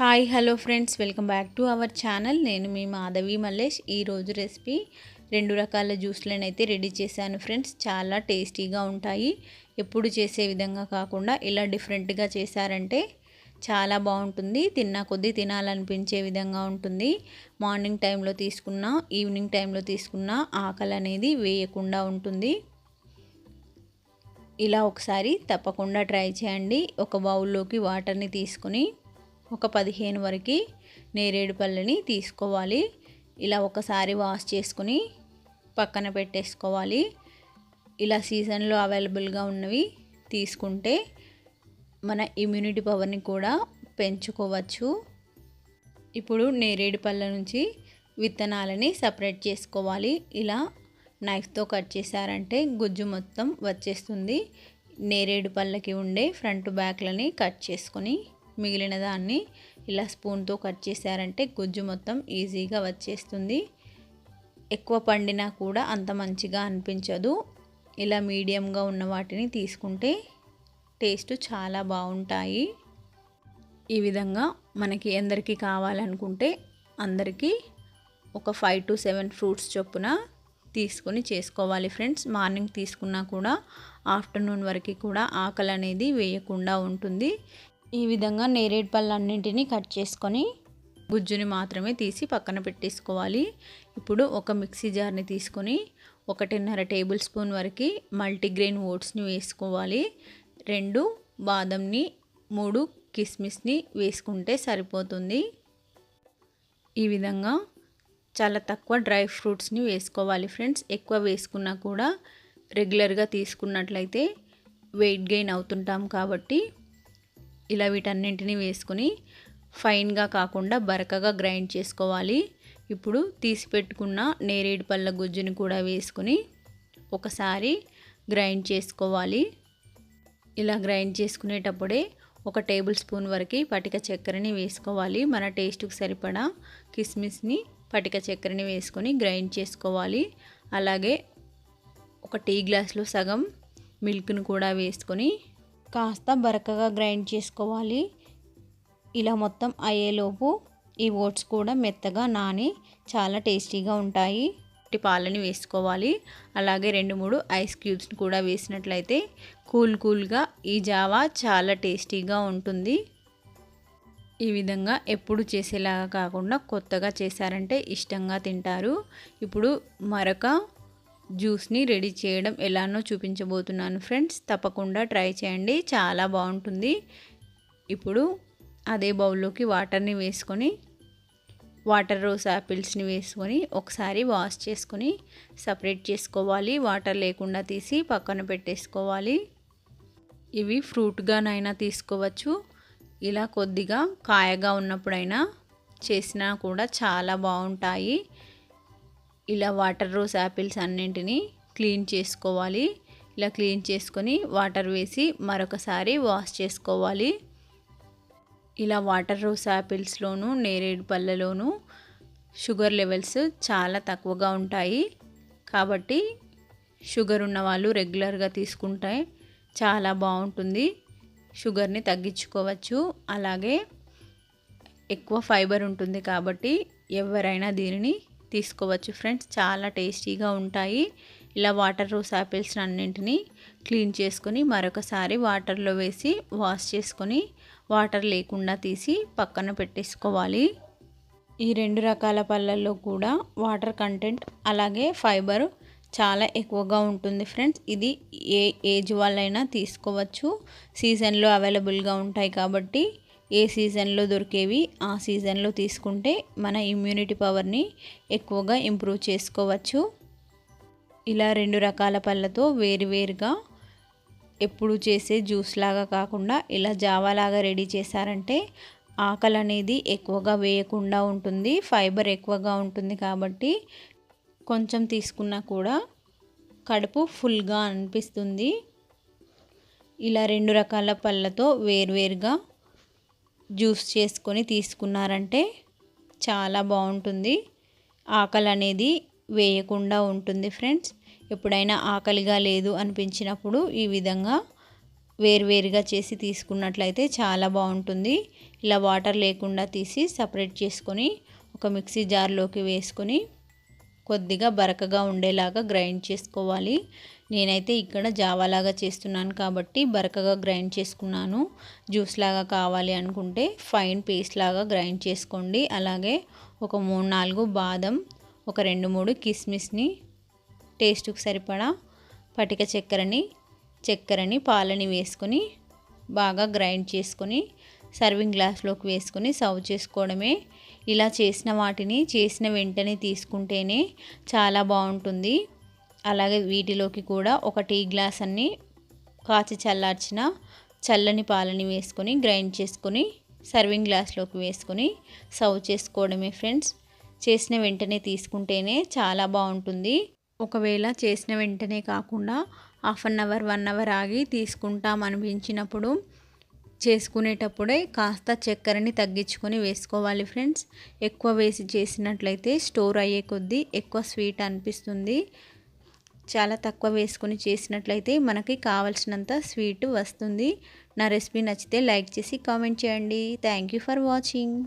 Hi hello friends. Welcome back to our channel. నేను మీ మాధవి మల్లేష్. ఈరోజు రెసిపీ రెండు రకాల జ్యూస్లను అయితే రెడీ చేశాను ఫ్రెండ్స్. చాలా టేస్టీగా ఉంటాయి. ఎప్పుడు చేసే విధంగా కాకుండా ఇలా డిఫరెంట్గా చేశారంటే చాలా బాగుంటుంది. తిన్నా కొద్దీ తినాలనిపించే విధంగా ఉంటుంది. మార్నింగ్ టైంలో తీసుకున్న ఈవినింగ్ టైంలో తీసుకున్న ఆకలి అనేది వేయకుండా ఉంటుంది. ఇలా ఒకసారి తప్పకుండా ట్రై చేయండి. ఒక బౌల్లోకి వాటర్ని తీసుకొని ఒక పదిహేను వరకు నేరేడు పళ్ళని తీసుకోవాలి. ఇలా ఒకసారి వాష్ చేసుకుని పక్కన పెట్టేసుకోవాలి. ఇలా సీజన్లో అవైలబుల్గా ఉన్నవి తీసుకుంటే మన ఇమ్యూనిటీ పవర్ని కూడా పెంచుకోవచ్చు. ఇప్పుడు నేరేడు పళ్ళ నుంచి విత్తనాలని సపరేట్ చేసుకోవాలి. ఇలా నైఫ్తో కట్ చేశారంటే గుజ్జు మొత్తం వచ్చేస్తుంది. నేరేడు పళ్ళకి ఉండే ఫ్రంట్ బ్యాక్లని కట్ చేసుకొని మిగిలిన దాన్ని ఇలా స్పూన్తో కట్ చేశారంటే గుజ్జు మొత్తం ఈజీగా వచ్చేస్తుంది. ఎక్కువ పండినా కూడా అంత మంచిగా అనిపించదు. ఇలా మీడియంగా ఉన్న వాటిని తీసుకుంటే టేస్ట్ చాలా బాగుంటాయి. ఈ విధంగా మనకి ఎందరికీ కావాలనుకుంటే అందరికీ ఒక ఫైవ్ టు సెవెన్ ఫ్రూట్స్ చొప్పున తీసుకొని చేసుకోవాలి ఫ్రెండ్స్. మార్నింగ్ తీసుకున్నా కూడా ఆఫ్టర్నూన్ వరకు కూడా ఆకలి అనేది వేయకుండా ఉంటుంది. ఈ విధంగా నేరేడు పళ్ళన్నింటినీ కట్ చేసుకొని గుజ్జుని మాత్రమే తీసి పక్కన పెట్టేసుకోవాలి. ఇప్పుడు ఒక మిక్సీ జార్ని తీసుకొని ఒకటిన్నర టేబుల్ స్పూన్ వరకు మల్టీగ్రెయిన్ ఓట్స్ని వేసుకోవాలి. రెండు బాదంని మూడు కిస్మిస్ని వేసుకుంటే సరిపోతుంది. ఈ విధంగా చాలా తక్కువ డ్రై ఫ్రూట్స్ని వేసుకోవాలి ఫ్రెండ్స్. ఎక్కువ వేసుకున్నా కూడా రెగ్యులర్గా తీసుకున్నట్లయితే వెయిట్ గెయిన్ అవుతుంటాం కాబట్టి ఇలా వీటన్నింటినీ వేసుకుని ఫైన్గా కాకుండా బరకగా గ్రైండ్ చేసుకోవాలి. ఇప్పుడు తీసి పెట్టుకున్న నేరేడు పళ్ళ గుజ్జుని కూడా వేసుకుని ఒకసారి గ్రైండ్ చేసుకోవాలి. ఇలా గ్రైండ్ చేసుకునేటప్పుడే ఒక టేబుల్ స్పూన్ వరకు పటిక చక్కెరని వేసుకోవాలి. మన టేస్ట్కి సరిపడా కిస్మిస్ని పటిక చక్కెరని వేసుకొని గ్రైండ్ చేసుకోవాలి. అలాగే ఒక టీ గ్లాస్లో సగం మిల్క్ను కూడా వేసుకొని కాస్త బరకగా గ్రైండ్ చేసుకోవాలి. ఇలా మొత్తం అయ్యేలోపు ఈ ఓట్స్ కూడా మెత్తగా నాని చాలా టేస్టీగా ఉంటాయి. పాలని వేసుకోవాలి. అలాగే రెండు మూడు ఐస్ క్యూబ్స్ని కూడా వేసినట్లయితే కూల్ కూల్గా ఈ జావా చాలా టేస్టీగా ఉంటుంది. ఈ విధంగా ఎప్పుడు చేసేలాగా కాకుండా కొత్తగా చేశారంటే ఇష్టంగా తింటారు. ఇప్పుడు మరొక జ్యూస్ని రెడీ చేయడం ఎలానో చూపించబోతున్నాను ఫ్రెండ్స్. తప్పకుండా ట్రై చేయండి. చాలా బాగుంటుంది. ఇప్పుడు అదే బౌల్లోకి వాటర్ని వేసుకొని వాటర్ రోస్ యాపిల్స్ని వేసుకొని ఒకసారి వాష్ చేసుకొని సపరేట్ చేసుకోవాలి. వాటర్ లేకుండా తీసి పక్కన పెట్టేసుకోవాలి. ఇవి ఫ్రూట్గానైనా తీసుకోవచ్చు. ఇలా కొద్దిగా కాయగా ఉన్నప్పుడైనా చేసినా కూడా చాలా బాగుంటాయి. ఇలా వాటర్ రోజ్ యాపిల్స్ అన్నింటినీ క్లీన్ చేసుకోవాలి. ఇలా క్లీన్ చేసుకొని వాటర్ వేసి మరొకసారి వాష్ చేసుకోవాలి. ఇలా వాటర్ రోస్ యాపిల్స్లోను నేరేడు పళ్ళలోను షుగర్ లెవెల్స్ చాలా తక్కువగా ఉంటాయి. కాబట్టి షుగర్ ఉన్న వాళ్ళు రెగ్యులర్గా తీసుకుంటే చాలా బాగుంటుంది. షుగర్ని తగ్గించుకోవచ్చు. అలాగే ఎక్కువ ఫైబర్ ఉంటుంది కాబట్టి ఎవరైనా దీనిని తీసుకోవచ్చు ఫ్రెండ్స్. చాలా టేస్టీగా ఉంటాయి. ఇలా వాటర్ రోస్ యాపిల్స్ అన్నింటినీ క్లీన్ చేసుకొని మరొకసారి వాటర్లో వేసి వాష్ చేసుకొని వాటర్ లేకుండా తీసి పక్కన పెట్టేసుకోవాలి. ఈ రెండు రకాల పళ్ళల్లో కూడా వాటర్ కంటెంట్ అలాగే ఫైబర్ చాలా ఎక్కువగా ఉంటుంది ఫ్రెండ్స్. ఇది ఏ ఏజ్ వాళ్ళైనా తీసుకోవచ్చు. సీజన్లో అవైలబుల్గా ఉంటాయి కాబట్టి ఏ సీజన్లో దొరికేవి ఆ సీజన్లో తీసుకుంటే మన ఇమ్యూనిటీ పవర్ని ఎక్కువగా ఇంప్రూవ్ చేసుకోవచ్చు. ఇలా రెండు రకాల పళ్ళతో వేరువేరుగా ఎప్పుడు చేసే జ్యూస్ లాగా కాకుండా ఇలా జావా లాగా రెడీ చేశారంటే ఆకలి అనేది ఎక్కువగా వేయకుండా ఉంటుంది ఫైబర్ ఎక్కువగా ఉంటుంది కాబట్టి కొంచెం తీసుకున్నా కూడా కడుపు ఫుల్గా అనిపిస్తుంది. ఇలా రెండు రకాల పళ్ళతో వేరువేరుగా జ్యూస్ చేసుకొని తీసుకున్నారంటే చాలా బాగుంటుంది. ఆకలి అనేది వేయకుండా ఉంటుంది ఫ్రెండ్స్. ఎప్పుడైనా ఆకలిగా లేదు అనిపించినప్పుడు ఈ విధంగా వేరువేరుగా చేసి తీసుకున్నట్లయితే చాలా బాగుంటుంది. ఇలా వాటర్ లేకుండా తీసి సపరేట్ చేసుకొని ఒక మిక్సీ జార్లోకి వేసుకొని కొద్దిగా బరకగా ఉండేలాగా గ్రైండ్ చేసుకోవాలి. నేనైతే ఇక్కడ జావాలాగా చేస్తున్నాను కాబట్టి బరకగా గ్రైండ్ చేసుకున్నాను. జ్యూస్ లాగా కావాలి అనుకుంటే ఫైన్ పేస్ట్ లాగా గ్రైండ్ చేసుకోండి. అలాగే ఒక మూడు నాలుగు బాదం ఒక రెండు మూడు కిస్మిస్ని టేస్ట్కి సరిపడా పటిక చక్కెరని చక్కెరని పాలని వేసుకొని బాగా గ్రైండ్ చేసుకొని సర్వింగ్ గ్లాస్లోకి వేసుకొని సర్వ్ చేసుకోవడమే. ఇలా చేసిన వాటిని చేసిన వెంటనే తీసుకుంటేనే చాలా బాగుంటుంది. అలాగే వీటిలోకి కూడా ఒక టీ గ్లాస్ అన్ని కాచి చల్లార్చిన చల్లని పాలని వేసుకొని గ్రైండ్ చేసుకొని సర్వింగ్ గ్లాస్లోకి వేసుకొని సర్వ్ చేసుకోవడమే ఫ్రెండ్స్. చేసిన వెంటనే తీసుకుంటేనే చాలా బాగుంటుంది. ఒకవేళ చేసిన వెంటనే కాకుండా half an hour one hour ఆగి తీసుకుంటాం అనిపించినప్పుడు చేసుకునేటప్పుడే కాస్త చక్కెరని తగ్గించుకొని వేసుకోవాలి ఫ్రెండ్స్. ఎక్కువ వేసి చేసినట్లయితే స్టోర్ అయ్యే కొద్దీ ఎక్కువ స్వీట్ అనిపిస్తుంది. చాలా తక్కువ వేసుకొని చేసినట్లయితే మనకి కావలసినంత స్వీట్ వస్తుంది. నా రెసిపీ నచ్చితే లైక్ చేసి కామెంట్ చేయండి. Thank you for watching.